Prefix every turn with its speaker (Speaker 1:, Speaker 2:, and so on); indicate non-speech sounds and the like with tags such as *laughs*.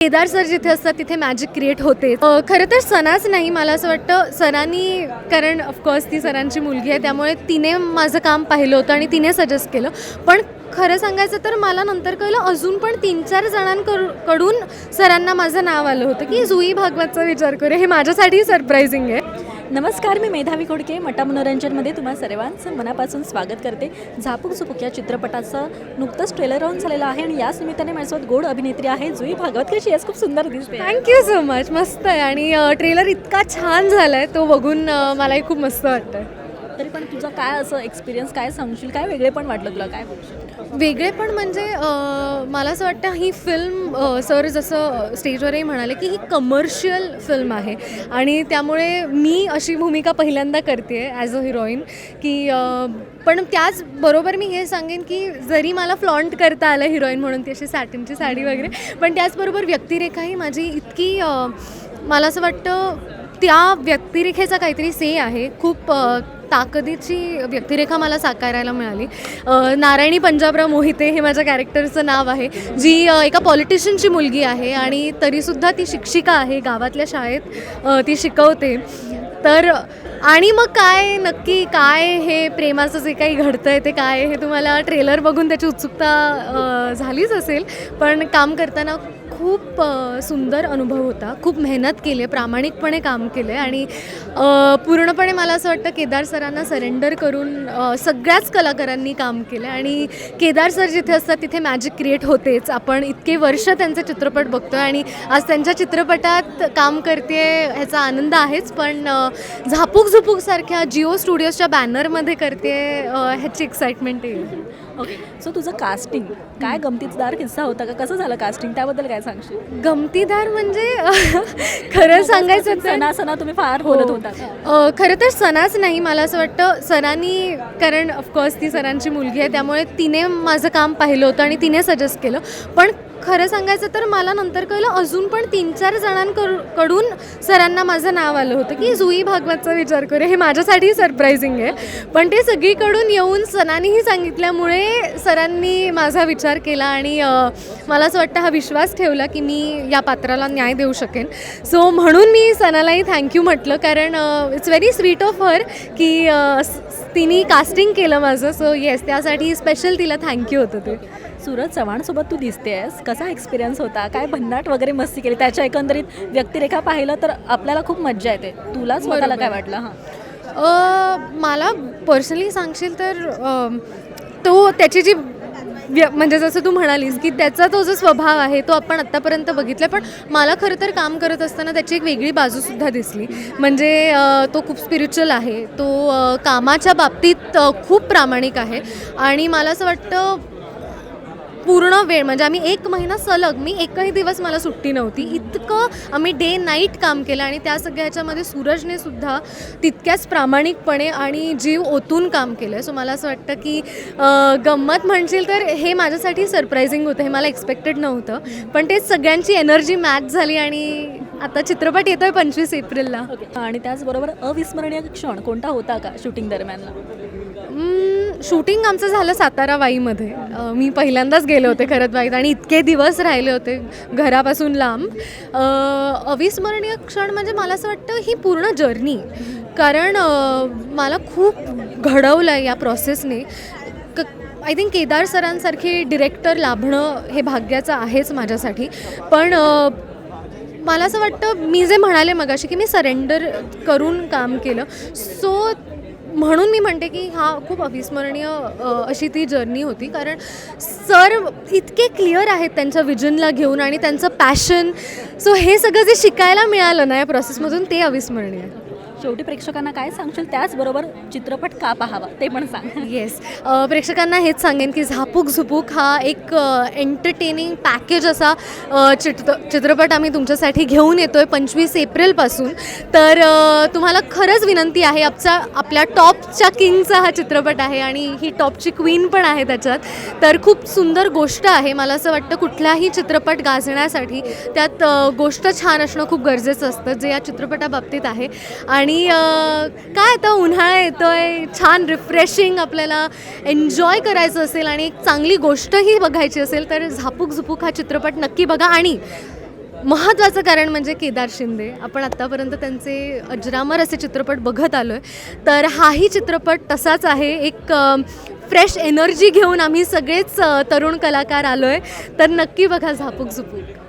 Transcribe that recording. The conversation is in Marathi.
Speaker 1: केदार सर जिथे असतात तिथे मॅजिक क्रिएट होते खरं तर सणाच नाही मला असं वाटतं सरांनी कारण ऑफकोर्स ती सरांची मुलगी आहे त्यामुळे तिने माझं काम पाहिलं होतं आणि तिने सजेस्ट केलं. पण खरं सांगायचं तर मला नंतर कळलं अजून पण तीन चार जणांकडून सरांना माझं नाव आलं होतं की जुई भागवतचा विचार करू हे माझ्यासाठी सरप्रायझिंग आहे.
Speaker 2: नमस्कार मी मेधावी कोडके मटा मनोरंजनमध्ये तुम्हा सर्वांचं मनापासून स्वागत करते. झापूक झुपूक या चित्रपटाचं नुकतंच ट्रेलर ऑन झालेलं आहे आणि याच निमित्ताने माझ्यासोबत गोड अभिनेत्री आहे जुई भागवत. कशी आहेस? खूप सुंदर दिसते.
Speaker 1: थँक्यू सो मच मस्त आहे. आणि ट्रेलर इतका छान झाला आहे तो बघून मलाही खूप मस्त वाटतं
Speaker 2: तरी पण तुझा काय असं एक्सपिरियन्स काय सांगशील? काय वेगळे पण वाटलं तुला? काय
Speaker 1: वेगळे पण म्हणजे मला असं वाटतं ही फिल्म सर जसं स्टेजवरही म्हणाले की ही कमर्शियल फिल्म आहे. आणि त्यामुळे मी अशी भूमिका पहिल्यांदा करते ॲज अ हिरोईन की पण त्याचबरोबर मी हे सांगेन की जरी मला फ्लॉन्ट करता आलं हिरोईन म्हणून ती अशी सॅटिनची साडी वगैरे पण त्याचबरोबर व्यक्तिरेखा ही माझी इतकी मला असं वाटतं त्या व्यक्तिरेखेचा काहीतरी से आहे. खूप ताकदीची व्यक्तिरेखा मला साकारायला मिळाली. नारायणी पंजाबराव मोहिते हे माझ्या कॅरेक्टरचं नाव आहे जी एका पॉलिटिशियनची मुलगी आहे आणि तरीसुद्धा ती शिक्षिका आहे गावातल्या शाळेत ती शिकवते. तर आणि मग काय? नक्की काय हे प्रेमाचं जे काही घडतं आहे ते काय हे तुम्हाला ट्रेलर बघून त्याची उत्सुकता झालीच असेल. पण काम करताना खूप सुंदर अनुभव होता. खूप मेहनत केली आहे प्रामाणिकपणे काम केलं आहे आणि पूर्णपणे मला असं वाटतं केदार सरांना सरेंडर करून सगळ्याच कलाकारांनी काम केलं आहे आणि केदार सर जिथे असतात तिथे मॅजिक क्रिएट होतेच. आपण इतके वर्ष त्यांचे चित्रपट बघतो आहे आणि आज त्यांच्या चित्रपटात काम करते ह्याचा आनंद आहेच. पण झापूक झुपूक सारख्या जिओ स्टुडिओजच्या बॅनरमध्ये करते ह्याची एक्साइटमेंट येईल.
Speaker 2: ओके सो तुझं कास्टिंग काय गमतीदार किस्सा होता का? कसं झालं कास्टिंग त्याबद्दल काय सांगशील?
Speaker 1: गमतीदार म्हणजे *laughs* खरं सांगायचं
Speaker 2: सणा सणा तुम्ही फार बोलत
Speaker 1: हो.
Speaker 2: होता?
Speaker 1: अ, खरं तर सणाच नाही मला असं वाटतं सरांनी कारण ऑफकोर्स ती सरांची मुलगी आहे त्यामुळे तिने माझं काम पाहिलं होतं आणि तिने सजेस्ट केलं. पण खरं सांगायचं तर मला नंतर कळलं अजून पण तीन चार जणांकडून सरांना माझं नाव आलं होतं की जुई भागवतचा विचार करू हे माझ्यासाठी सरप्रायझिंग आहे. पण ते सगळीकडून येऊन सणांनीही सांगितल्यामुळे सरांनी माझा विचार केला आणि मला असं वाटतं हा विश्वास ठेवला की मी या पात्राला न्याय देऊ शकेन. सो म्हणून मी सणालाही थँक्यू म्हटलं कारण it's very sweet of her की तिने कास्टिंग केलं माझं सो येस त्यासाठी स्पेशल तिला थँक्यू होतं ते.
Speaker 2: सूरज चव्हाणसोबत तू दिसतेस कसा एक्सपिरियन्स होता? काय भन्नाट वगैरे मस्ती केली? त्याच्या एकंदरीत व्यक्तिरेखा पाहिलं तर आपल्याला खूप मज्जा येते. तुला स्वतःला
Speaker 1: बरोबर.
Speaker 2: काय वाटलं? हां.
Speaker 1: मला पर्सनली सांगशील तर अ, तो त्याची जी व्य म्हणजे जसं तू म्हणालीस की त्याचा तो जो स्वभाव आहे तो आपण आत्तापर्यंत बघितला पण मला खरं तर काम करत असताना त्याची एक वेगळी बाजूसुद्धा दिसली. म्हणजे तो खूप स्पिरिच्युअल आहे तो कामाच्या बाबतीत खूप प्रामाणिक आहे. आणि मला असं वाटतं पूर्ण वेळ म्हणजे आम्ही एक महिना सलग मी एकही दिवस मला सुट्टी नव्हती. इतकं आम्ही डे नाईट काम केलं आणि त्या सगळ्या ह्याच्यामध्ये सूरजने सुद्धा तितक्याच प्रामाणिकपणे आणि जीव ओतून काम केलं. सो मला असं वाटतं की गंमत म्हणशील तर हे माझ्यासाठी सरप्रायझिंग होतं हे मला एक्सपेक्टेड नव्हतं. पण ते सगळ्यांची एनर्जी मॅच झाली आणि आता चित्रपट येतो आहे पंचवीस एप्रिलला.
Speaker 2: आणि त्याचबरोबर अविस्मरणीय क्षण कोणता होता का शूटिंग दरम्यानला?
Speaker 1: शूटिंग आमचं झालं सातारा वाईमध्ये मी पहिल्यांदाच गेले होते खरंच वाईत आणि इतके दिवस राहिले होते घरापासून लांब. अविस्मरणीय क्षण म्हणजे मला असं वाटतं ही पूर्ण जर्नी. कारण मला खूप घडवलं आहे या प्रोसेसने क आय थिंक केदार सरांसारखे डिरेक्टर लाभणं हे भाग्याचं आहेच माझ्यासाठी. पण मला असं वाटतं मी जे म्हणाले मगाशी की मी सरेंडर करून काम केलं. सो म्हणून मी म्हणते की हा खूप अविस्मरणीय अशी ती जर्नी होती. कारण सर इतके क्लिअर आहेत त्यांच्या विजनला घेऊन आणि त्यांचं पॅशन सो हे सगळं जे शिकायला मिळालं ना या प्रोसेसमधून ते अविस्मरणीय आहे.
Speaker 2: शेवटी प्रेक्षकांना काय सांगशील? त्याचबरोबर चित्रपट का पाहावा? ते पण सांग.
Speaker 1: येस प्रेक्षकांना हेच सांगेन की झापूक झुपूक हा एक एंटरटेनिंग पॅकेज असा चित्र चित्रपट आम्ही तुमच्यासाठी घेऊन येतो आहे पंचवीस एप्रिलपासून. तर तुम्हाला खरंच विनंती आहे आपचा आपल्या टॉपच्या किंगचा हा चित्रपट आहे आणि ही टॉपची क्वीन पण आहे त्याच्यात. तर खूप सुंदर गोष्ट आहे. मला असं वाटतं कुठलाही चित्रपट गाजण्यासाठी त्यात गोष्ट छान असणं खूप गरजेचं असतं जे या चित्रपटाबाबतीत आहे. आणि आणि काय आता उन्हाळा येतो आहे छान रिफ्रेशिंग आपल्याला एन्जॉय करायचं असेल आणि एक चांगली गोष्टही बघायची असेल तर झापूक झुपूक हा चित्रपट नक्की बघा. आणि महत्त्वाचं कारण म्हणजे केदार शिंदे. आपण आत्तापर्यंत त्यांचे अजरामर असे चित्रपट बघत आलो आहे तर हाही चित्रपट तसाच आहे. एक फ्रेश एनर्जी घेऊन आम्ही सगळेच तरुण कलाकार आलो आहे तर नक्की बघा झापूक झुपूक.